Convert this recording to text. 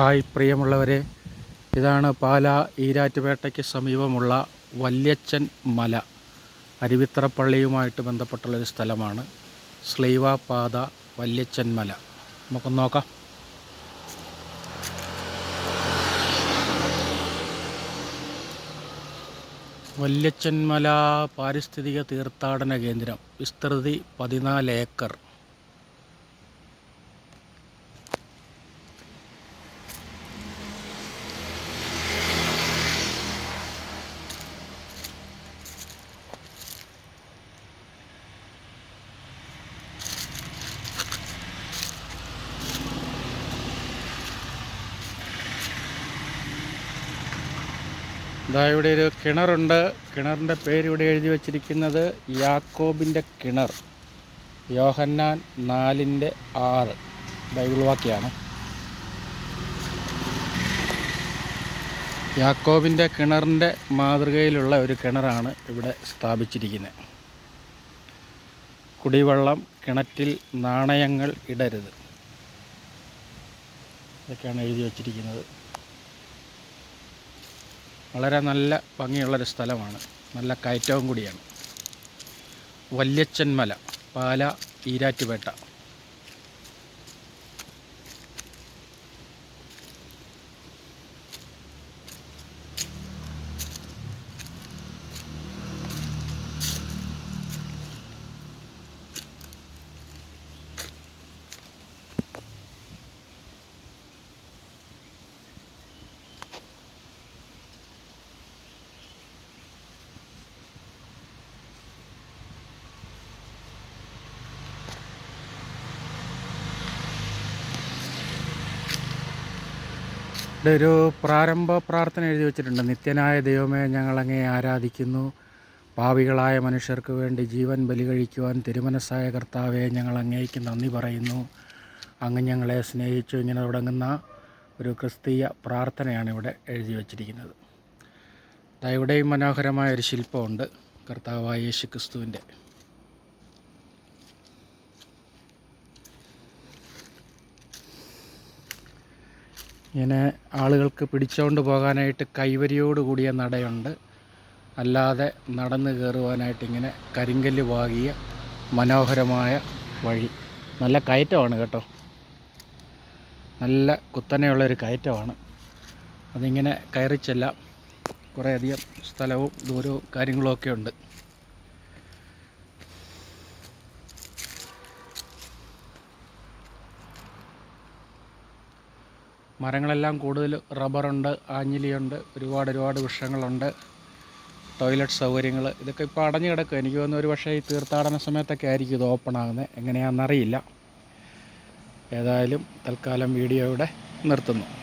Hi പ്രിയമുള്ളവരെ. ഇതാണ് പാല ഈരാറ്റുപേട്ടയ്ക്ക് സമീപമുള്ള വല്യച്ചൻ മല. അരുവിത്രപ്പള്ളിയുമായിട്ട് ബന്ധപ്പെട്ടുള്ളൊരു സ്ഥലമാണ് സ്ലീവ പാത വല്യച്ചൻ മല. നമുക്കൊന്ന് നോക്കാം. വല്യച്ചൻ മല പാരിസ്ഥിതിക തീർത്ഥാടന കേന്ദ്രം വിസ്തൃതി പതിനാല് ഏക്കർ. ഇതാ ഇവിടെ ഒരു കിണറുണ്ട്. കിണറിന്റെ പേര് ഇവിടെ എഴുതി വച്ചിരിക്കുന്നത് യാക്കോബിന്റെ കിണർ. യോഹന്നാൻ നാലിന്റെ ആറ്. ബൈബിൾ വാക്യാണ്. യാക്കോബിന്റെ കിണറിന്റെ മാതൃകയിലുള്ള ഒരു കിണറാണ് ഇവിടെ സ്ഥാപിച്ചിരിക്കുന്നത്. കുടിവെള്ളം കിണറ്റിൽ നാണയങ്ങൾ ഇടരുത്. ഇതൊക്കെയാണ് എഴുതി വച്ചിരിക്കുന്നത്. വളരെ നല്ല ഭംഗിയുള്ളൊരു സ്ഥലമാണ്. നല്ല കയറ്റവും കൂടിയാണ്. വല്യച്ചൻ മല പാല ഈരാറ്റുപേട്ട. ഇവിടെ ഒരു പ്രാരംഭ പ്രാർത്ഥന എഴുതി വെച്ചിട്ടുണ്ട്. നിത്യനായ ദൈവമേ ഞങ്ങളങ്ങേ ആരാധിക്കുന്നു. പാവികളായ മനുഷ്യർക്ക് വേണ്ടി ജീവൻ ബലി കഴിക്കുവാൻ തിരുമനസ്സായ കർത്താവെ ഞങ്ങൾ അങ്ങേക്ക് നന്ദി പറയുന്നു. അങ്ങ് ഞങ്ങളെ സ്നേഹിച്ചു. ഇങ്ങനെ തുടങ്ങുന്ന ഒരു ക്രിസ്തീയ പ്രാർത്ഥനയാണ് ഇവിടെ എഴുതി വച്ചിരിക്കുന്നത്. ഇവിടെയും മനോഹരമായ ഒരു ശില്പമുണ്ട്. കർത്താവായ യേശു ക്രിസ്തുവിന്റെ ഇങ്ങനെ ആളുകൾക്ക് പിടിച്ചുകൊണ്ട് പോകാനായിട്ട് കൈവരിയോട് കൂടിയ നടയുണ്ട്. അല്ലാതെ നടന്ന് കയറുവാനായിട്ട് ഇങ്ങനെ കരിങ്കല്ല് പാകിയ മനോഹരമായ വഴി. നല്ല കയറ്റമാണ് കേട്ടോ. നല്ല കുത്തനെയുള്ളൊരു കയറ്റമാണ്. അതിങ്ങനെ കയറിച്ചെല്ലാം കുറേയധികം സ്ഥലവും ദൂരവും കാര്യങ്ങളുമൊക്കെ ഉണ്ട്. മരങ്ങളെല്ലാം കൂടുതൽ റബ്ബറുണ്ട് ആഞ്ഞിലിയുണ്ട് ഒരുപാട് ഒരുപാട് വൃക്ഷങ്ങളുണ്ട് ടോയ്ലറ്റ് സൗകര്യങ്ങൾ ഇതൊക്കെ ഇപ്പോൾ അടഞ്ഞു കിടക്കുക എനിക്ക് തോന്നുന്നു ഒരു പക്ഷേ ഈ തീർത്ഥാടന സമയത്തൊക്കെ ആയിരിക്കും ഇത് ഓപ്പൺ ആകുന്നത്. എങ്ങനെയാണെന്നറിയില്ല. ഏതായാലും തൽക്കാലം വീഡിയോ ഇവിടെ നിർത്തുന്നു.